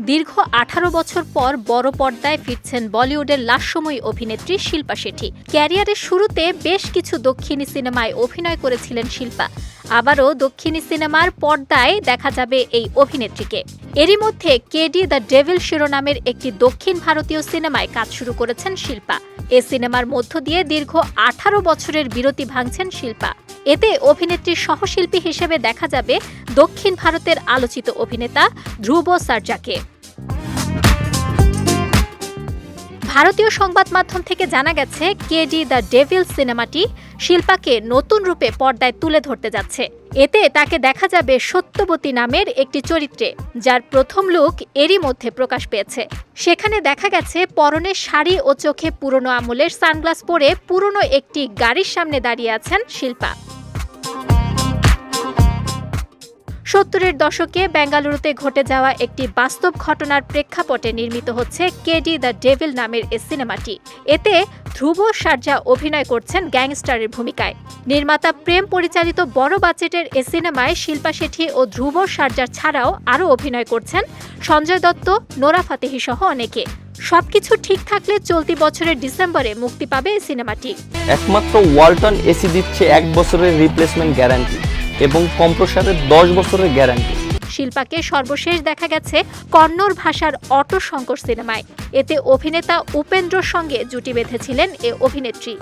দীর্ঘ আঠারো বছর পর বড় পর্দায় ফিরছেন বলিউডের লাস্যময়ী অভিনেত্রী শিল্পা শেঠি। ক্যারিয়ারের শুরুতে বেশ কিছু দক্ষিণী সিনেমায় অভিনয় করেছিলেন শিল্পা। আবারও দক্ষিণী সিনেমার পর্দায় দেখা যাবে এই অভিনেত্রীকে। এরই মধ্যে কেডি দ্য ডেভিল শিরোনামের একটি দক্ষিণ ভারতীয় সিনেমায় কাজ শুরু করেছেন শিল্পা। এ সিনেমার মধ্য দিয়ে দীর্ঘ আঠারো বছরের বিরতি ভাঙছেন শিল্পা। এতে অভিনেত্রীর সহশিল্পী হিসেবে দেখা যাবে দক্ষিণ ভারতের আলোচিত অভিনেতা ধ্রুব সার্জাকে। ভারতীয় সংবাদ মাধ্যম থেকে জানা গেছে, কেডি দ্য ডেভিল সিনেমাটি শিল্পাকে নতুন রূপে পর্দায় তুলে ধরতে যাচ্ছে। এতে তাকে দেখা যাবে সত্যবতী নামের একটি চরিত্রে, যার প্রথম লুক এরই মধ্যে প্রকাশ পেয়েছে। সেখানে দেখা গেছে, পরনে শাড়ি ও চোখে পুরনো আমলের সানগ্লাস পরে পুরনো একটি গাড়ির সামনে দাঁড়িয়ে আছেন শিল্পা। সত্তরের দশকে বেঙ্গালুরুতে ঘটে যাওয়া একটি বাস্তব ঘটনার প্রেক্ষাপটে নির্মিত হচ্ছে কেডি দ্য ডেভিল নামের এ সিনেমাটি। এতে ধ্রুব সার্জা অভিনয় করছেন গ্যাংস্টারের ভূমিকায়। নির্মাতা প্রেম পরিচালিত বড় বাজেটের এ সিনেমায় শিল্পা শেঠি ও ধ্রুব সার্জা ছাড়াও আরও অভিনয় করছেন সঞ্জয় দত্ত, নোরা ফাতেহি সহ অনেকে। সবকিছু ঠিক থাকলে চলতি বছরের ডিসেম্বরে মুক্তি পাবে এই সিনেমাটি। একমাত্র ওয়ালটন এসি দিচ্ছে এক বছরের রিপ্লেসমেন্ট গ্যারান্টি এবং কম্প্রসারের দশ বছরের গ্যারান্টি। শিল্পাকে সর্বশেষ দেখা গেছে কন্নড় ভাষার অটো শঙ্কর সিনেমায়। এতে অভিনেতা উপেন্দ্রর সঙ্গে জুটি বেঁধেছিলেন এ অভিনেত্রী।